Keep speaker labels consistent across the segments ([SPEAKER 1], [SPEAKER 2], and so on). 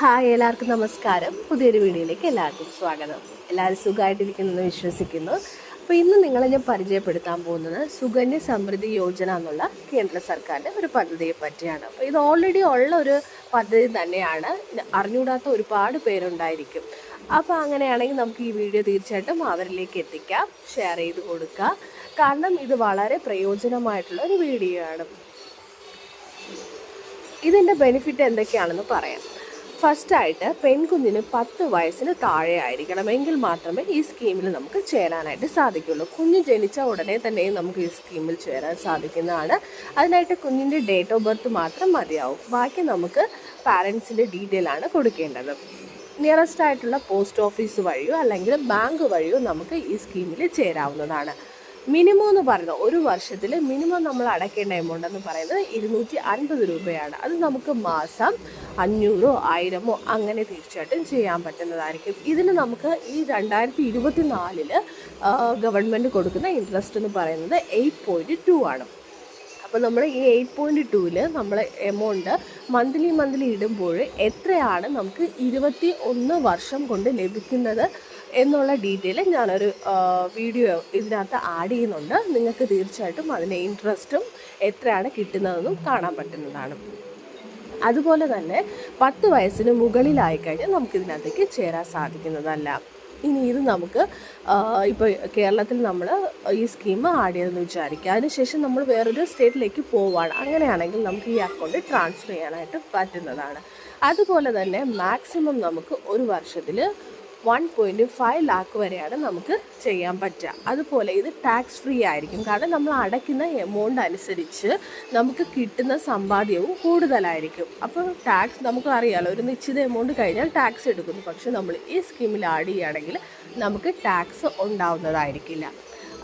[SPEAKER 1] Hi എല്ലാവർക്കും നമസ്കാരം. പുതിയൊരു വീഡിയോയിലേക്ക് എല്ലാവർക്കും സ്വാഗതം. എല്ലാവരും സുഖമായിട്ടിരിക്കുന്നെന്ന് വിശ്വസിക്കുന്നു. അപ്പോൾ ഇന്ന് നിങ്ങളെ ഞാൻ പരിചയപ്പെടുത്താൻ പോകുന്നത് സുകന്യ സമൃദ്ധി യോജന എന്നുള്ള കേന്ദ്ര സർക്കാരിന്റെ ഒരു പദ്ധതിയെ പറ്റിയാണ്. അപ്പോൾ ഇത് ഓൾറെഡി ഉള്ള ഒരു പദ്ധതി തന്നെയാണ്. അറിഞ്ഞുകൂടാത്ത ഒരുപാട് പേരുണ്ടായിരിക്കും. അപ്പോൾ അങ്ങനെയാണെങ്കിൽ നമുക്ക് ഈ വീഡിയോ തീർച്ചയായിട്ടും അവരിലേക്ക് എത്തിക്കാം. ഷെയർ ചെയ്ത് കൊടുക്കുക കാരണം ഇത് വളരെ പ്രയോജനമായിട്ടുള്ള ഒരു വീഡിയോ ആണ് ഇതിന്റെ ബെനിഫിറ്റ് എന്തൊക്കെയാണെന്ന് പറയാം. ഫസ്റ്റായിട്ട് പെൺകുഞ്ഞിന് പത്ത് വയസ്സിന് താഴെ ആയിരിക്കണം എങ്കിൽ മാത്രമേ ഈ സ്കീമിൽ നമുക്ക് ചേരാനായിട്ട് സാധിക്കുള്ളൂ. കുഞ്ഞ് ജനിച്ച ഉടനെ തന്നെ നമുക്ക് ഈ സ്കീമിൽ ചേരാൻ സാധിക്കുന്നതാണ്. അതിനായിട്ട് കുഞ്ഞിന്റെ ഡേറ്റ് ഓഫ് ബർത്ത് മാത്രം മതിയാവും. ബാക്കി നമുക്ക് പാരൻസിന്റെ ഡീറ്റെയിൽ ആണ് കൊടുക്കേണ്ടത്. നിയറസ്റ്റ് ആയിട്ടുള്ള പോസ്റ്റ് ഓഫീസ് വഴിയോ അല്ലെങ്കിൽ ബാങ്ക് വഴിയോ നമുക്ക് ഈ സ്കീമിൽ ചേരാവുന്നതാണ്. മിനിമം എന്ന് പറയുന്നത് ഒരു വർഷത്തിൽ മിനിമം നമ്മൾ അടയ്ക്കേണ്ട എമൗണ്ട് എന്ന് പറയുന്നത് ഇരുന്നൂറ്റി അൻപത് രൂപയാണ്. അത് നമുക്ക് മാസം അഞ്ഞൂറോ ആയിരമോ അങ്ങനെ തീർച്ചയായിട്ടും ചെയ്യാൻ പറ്റുന്നതായിരിക്കും. ഇതിന് നമുക്ക് ഈ രണ്ടായിരത്തി ഇരുപത്തി നാലിൽ ഗവൺമെന്റ് കൊടുക്കുന്ന ഇൻട്രസ്റ്റ് എന്ന് പറയുന്നത് എയ്റ്റ് പോയിന്റ് ടു ആണ്. അപ്പോൾ നമ്മൾ ഈ എയ്റ്റ് പോയിന്റ് ടൂവിൽ നമ്മൾ എമൗണ്ട് മന്ത്ലി മന്ത്ലി ഇടുമ്പോൾ എത്രയാണ് നമുക്ക് ഇരുപത്തി ഒന്ന് വർഷം കൊണ്ട് ലഭിക്കുന്നത്? എന്നുള്ള ഡീറ്റെയിൽ ഞാനൊരു വീഡിയോ ഇതിനകത്ത് ആഡ് ചെയ്യുന്നുണ്ട്. നിങ്ങൾക്ക് തീർച്ചയായിട്ടും അതിന്റെ ഇൻട്രസ്റ്റും എത്രയാണ് കിട്ടുന്നതെന്നും കാണാൻ പറ്റുന്നതാണ്. അതുപോലെ തന്നെ പത്ത് വയസ്സിന് മുകളിലായി കഴിഞ്ഞാൽ നമുക്കിതിനകത്തേക്ക് ചേരാൻ സാധിക്കുന്നതല്ല. ഇനി ഇത് നമുക്ക് ഇപ്പോൾ കേരളത്തിൽ നമ്മൾ ഈ സ്കീം ആഡ് ചെയ്തെന്ന് വിചാരിക്കുക. അതിനുശേഷം നമ്മൾ വേറൊരു സ്റ്റേറ്റിലേക്ക് പോവുകയാണ്. അങ്ങനെയാണെങ്കിൽ നമുക്ക് ഈ അക്കൗണ്ട് ട്രാൻസ്ഫർ ചെയ്യാനായിട്ട് പറ്റുന്നതാണ്. അതുപോലെ തന്നെ മാക്സിമം നമുക്ക് ഒരു വർഷത്തിൽ വൺ പോയിന്റ് ഫൈവ് ലാക്ക് വരെയാണ് നമുക്ക് ചെയ്യാൻ പറ്റുക. അതുപോലെ ഇത് ടാക്സ് ഫ്രീ ആയിരിക്കും. കാരണം നമ്മൾ അടയ്ക്കുന്ന എമൗണ്ട് അനുസരിച്ച് നമുക്ക് കിട്ടുന്ന സമ്പാദ്യവും കൂടുതലായിരിക്കും. അപ്പോൾ ടാക്സ് നമുക്ക് അറിയാലോ ഒരു നിശ്ചിത എമൗണ്ട് കഴിഞ്ഞാൽ ടാക്സ് എടുക്കുന്നു. പക്ഷേ നമ്മൾ ഈ സ്കീമിൽ ആഡ് ചെയ്യുകയാണെങ്കിൽ നമുക്ക് ടാക്സ് ഉണ്ടാവുന്നതായിരിക്കില്ല.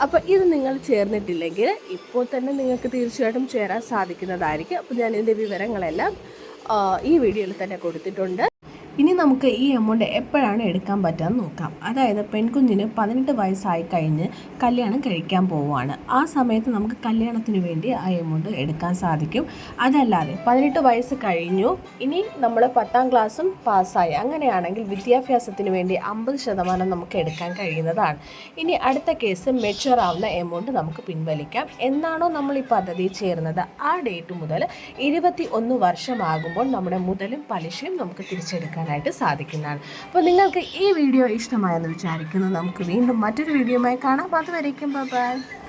[SPEAKER 1] അപ്പോൾ ഇത് നിങ്ങൾ ചേർന്നിട്ടില്ലെങ്കിൽ ഇപ്പോൾ തന്നെ നിങ്ങൾക്ക് തീർച്ചയായിട്ടും ചേരാൻ സാധിക്കുന്നതായിരിക്കും. അപ്പോൾ ഞാൻ ഇതിന്റെ വിവരങ്ങളെല്ലാം ഈ വീഡിയോയിൽ തന്നെ കൊടുത്തിട്ടുണ്ട്. ഇനി നമുക്ക് ഈ എമൗണ്ട് എപ്പോഴാണ് എടുക്കാൻ പറ്റുക നോക്കാം. അതായത് പെൺകുഞ്ഞിന് പതിനെട്ട് വയസ്സായി കഴിഞ്ഞ് കല്യാണം കഴിക്കാൻ പോവുകയാണ്. ആ സമയത്ത് നമുക്ക് കല്യാണത്തിന് വേണ്ടി ആ എമൗണ്ട് എടുക്കാൻ സാധിക്കും. അതല്ലാതെ പതിനെട്ട് വയസ്സ് കഴിഞ്ഞു ഇനി നമ്മൾ പത്താം ക്ലാസ്സും പാസ്സായി. അങ്ങനെയാണെങ്കിൽ വിദ്യാഭ്യാസത്തിന് വേണ്ടി അമ്പത് ശതമാനം നമുക്ക് എടുക്കാൻ കഴിയുന്നതാണ്. ഇനി അടുത്ത കേസ് മെച്ചുവർ ആവുന്ന എമൗണ്ട് നമുക്ക് പിൻവലിക്കാം. എന്നാണോ നമ്മൾ ഈ പദ്ധതിയിൽ ചേരുന്നത് ആ ഡേറ്റ് മുതൽ ഇരുപത്തി ഒന്ന് വർഷമാകുമ്പോൾ നമ്മുടെ മുതലും പലിശയും നമുക്ക് തിരിച്ചെടുക്കാനായിട്ട് സാധിക്കുന്നതാണ്. അപ്പോൾ നിങ്ങൾക്ക് ഈ വീഡിയോ ഇഷ്ടമായെന്ന് വിചാരിക്കുന്നു. നമുക്ക് വീണ്ടും മറ്റൊരു വീഡിയോയുമായി കാണാം. അതുവരേക്കും ബൈ